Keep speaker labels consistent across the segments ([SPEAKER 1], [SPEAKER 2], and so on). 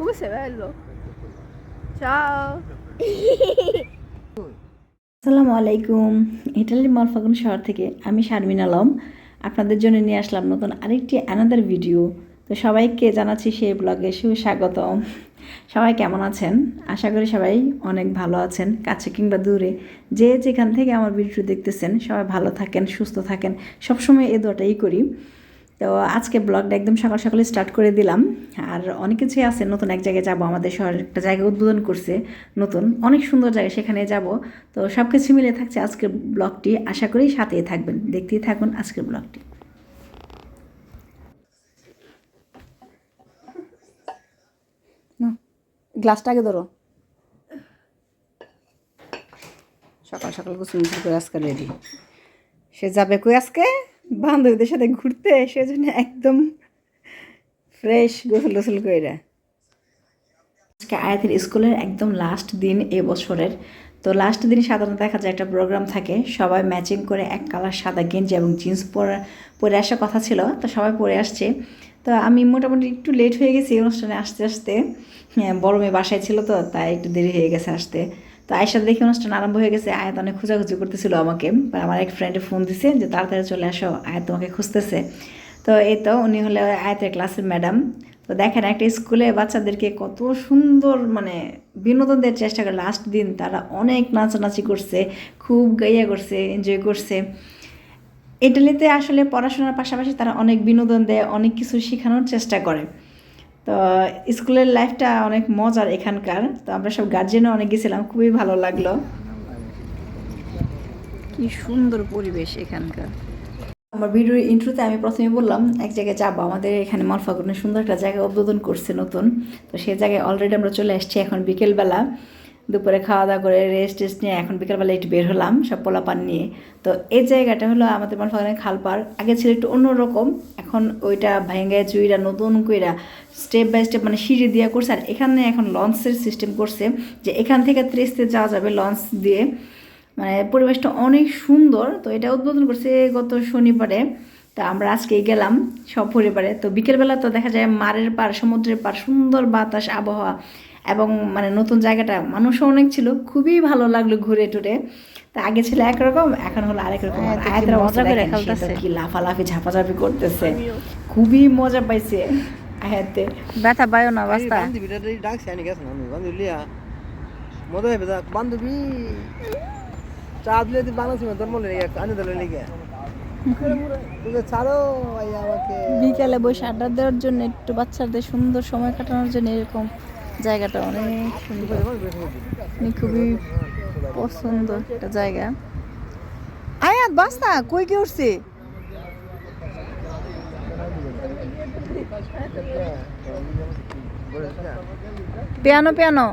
[SPEAKER 1] Come sei bello. Ciao.
[SPEAKER 2] আসসালামু আলাইকুম ইটালির মলফাগুন শহর থেকে আমি শারমিন আলম। আপনাদের জন্য নিয়ে আসলাম নতুন আরেকটি অ্যানাদার ভিডিও তো সবাইকে জানাচ্ছি সেই ব্লগে সুস্বাগতম। সবাই কেমন আছেন? আশা করি সবাই অনেক ভালো আছেন, কাছে কিংবা দূরে। যে যেখান থেকে আমার ভিডিও দেখতেছেন, সবাই ভালো থাকেন, সুস্থ থাকেন। সবসময় এই দোটাই করি। তো আজকে ব্লগটা একদম সকাল সকালে স্টার্ট করে দিলাম। আর অনেক কিছুই আছে, নতুন এক জায়গায় যাব, আমাদের শহরে একটা জায়গা উদ্বোধন করছে, নতুন, অনেক সুন্দর জায়গা সেখানে যাব। তো সব কিছু মিলে থাকছে আজকের ব্লগটি, আশা করি সাথেই থাকবেন। দেখতেই থাকুন আজকের ব্লগটি। গ্লাসটা আগে ধরো। সকাল সকাল গোসল করে আজকে রেডি সে যাবে কই আজকে? বান্ধবীদের সাথে ঘুরতে সেজন্য একদম ফ্রেশ গোসল গোসল করে আজকে আয়াতের স্কুলের একদম লাস্ট দিন এ বছরের। তো লাস্ট দিন সাধারণত দেখা যায় একটা প্রোগ্রাম থাকে সবাই ম্যাচিং করে এক কালার সাদা গেঞ্জি এবং জিন্স পরে পরে আসার কথা ছিল তো সবাই পরে আসছে। তো আমি মোটামুটি একটু লেট হয়ে গেছি অনুষ্ঠানে আসতে আসতে। হ্যাঁ, বড় মেয়ে বাসায় ছিল তো তাই একটু দেরি হয়ে গেছে আসতে। তো আয়সার দেখে অনুষ্ঠান আরম্ভ হয়ে গেছে। আয়াত অনেক খোঁজাখুঁজি করতেছিল আমাকে। আমার এক ফ্রেন্ডে ফোন দিছে যে, তাড়াতাড়ি চলে আসো, আয়াত তোমাকে খুঁজতেছে। তো এই তো উনি হলে আয়াতের ক্লাসের ম্যাডাম তো দেখেন, একটা স্কুলে বাচ্চাদেরকে কত সুন্দর মানে বিনোদন দেওয়ার চেষ্টা করে। লাস্ট দিন তারা অনেক নাচানাচি করছে, খুব গাইয়া করছে এনজয় করছে। ইটালিতে আসলে পড়াশোনার পাশাপাশি তারা অনেক বিনোদন দেয়, অনেক কিছু শেখানোর চেষ্টা করে। তো স্কুলের লাইফটা অনেক মজার এখানকার। তো আমরা সব গার্জেনও অনেক গেছিলাম খুবই ভালো লাগল। কি সুন্দর পরিবেশ এখানকার। আমার ভিডিওর ইন্ট্রোতে আমি প্রথমে বললাম এক জায়গায় যাব। আমাদের এখানে মলফাগুনে সুন্দর একটা জায়গা উদ্বোধন করছে নতুন। তো সেই জায়গায় অলরেডি আমরা চলে এসেছি এখন বিকেলবেলা। দুপুরে খাওয়া দাওয়া করে রেস্ট টেস্ট নিয়ে এখন বিকেলবেলা একটু বের হলাম, সব পোলাপান নিয়ে। তো এই জায়গাটা হলো আমাদের মলফাগুনের খালপাড় আগে ছিল একটু অন্যরকম, এখন ওইটা ভেঙে চুইরা, নতুন কইরা স্টেপ বাই স্টেপ মানে সিঁড়ি দিয়ে করছে। আর এখানে এখন লঞ্চের সিস্টেম করছে যে এখান থেকে ত্রিস্তে যাওয়া যাবে লঞ্চ দিয়ে। মানে পরিবেশটা অনেক সুন্দর। তো এটা উদ্বোধন করছে গত শনিবারে। তা আমরা আজকেই গেলাম সব পরিবারে তো বিকেলবেলা তো দেখা যায় মারের পার, সমুদ্রের পার, সুন্দর বাতাস, আবহাওয়া। এবং মানে নতুন জায়গাটা মানুষও অনেক ছিল খুবই ভালো লাগল ঘুরে টুরে। তা আগে ছিল একরকম এখন হলো আরেক রকম। আয়াতের মজা করে কি লাফালাফি ঝাপাঝাপি করতেছে। খুবই মজা পাইছে আয়াতে।
[SPEAKER 1] ব্যথা পাইও না বাস্তা
[SPEAKER 3] মজা হবে বান্ধবী। চা দিলে লেগে লেগে
[SPEAKER 2] বিকালে বসে আড্ডা দেওয়ার জন্য একটু বাচ্চাদের সুন্দর সময় কাটানোর জন্য এরকম। জায়গাটা অনেক সুন্দর। মানে খুবই পছন্দ একটা জায়গা। আয়াত বাস না, কই কে উঠছে? Piano piano.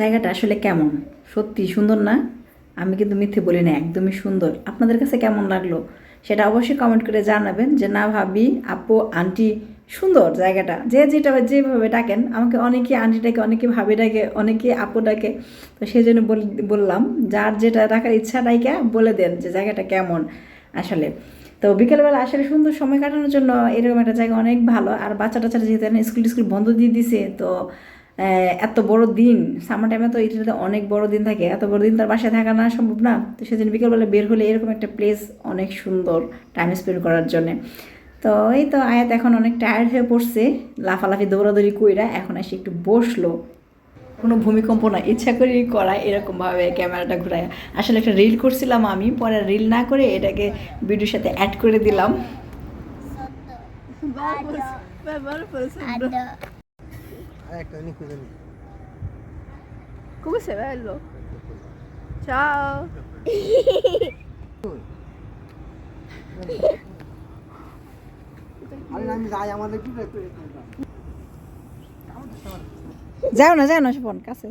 [SPEAKER 2] জায়গাটা আসলে কেমন? সত্যি সুন্দর না? আমি কিন্তু মিথ্যে বলি না, একদমই সুন্দর। আপনাদের কাছে কেমন লাগল? সেটা অবশ্যই কমেন্ট করে জানাবেন। যে না ভাবি, আপু আন্টি সুন্দর জায়গাটা। যে যেটা যেভাবে ডাকেন, আমাকে অনেকে আন্টি ডাকে, অনেকে ভাবি ডাকে, অনেকে আপু ডাকে। তো সেই জন্য বল- বললাম, যার যেটা ডাকার ইচ্ছা ডাইকা, বলে দেন যে জায়গাটা কেমন আসলে। তো বিকেলবেলা আসলে সুন্দর সময় কাটানোর জন্য এরকম একটা জায়গা অনেক ভালো। আর বাচ্চা টাচ্চারা যেহেতু স্কুল টিস্কুল বন্ধ দিয়ে দিছে, তো এত বড় দিন সামার টাইমে তো এটাতে অনেক বড় দিন থাকে। এত বড় দিন তার বাসায় থাকা না সম্ভব না। তো সেদিন বিকেলবেলা বের হলে এরকম একটা প্লেস অনেক সুন্দর টাইম স্পেন্ড করার জন্যে। তো এই তো আয়াত এখন অনেক টায়ার্ড হয়ে পড়ছে লাফালাফি দৌড়াদৌড়ি কইরা এখন এসে একটু বসল কোনো ভূমিকম্প না ইচ্ছা করে করা এরকমভাবে ক্যামেরাটা ঘুরায় আসলে একটা রিল করছিলাম আমি পরে রিল না করে এটাকে ভিডিওর সাথে অ্যাড করে দিলাম
[SPEAKER 1] Come sei bello. Ciao.
[SPEAKER 3] আরে আমি যাই আমাদের কি
[SPEAKER 2] যাও না যাও না শোভন কাছে।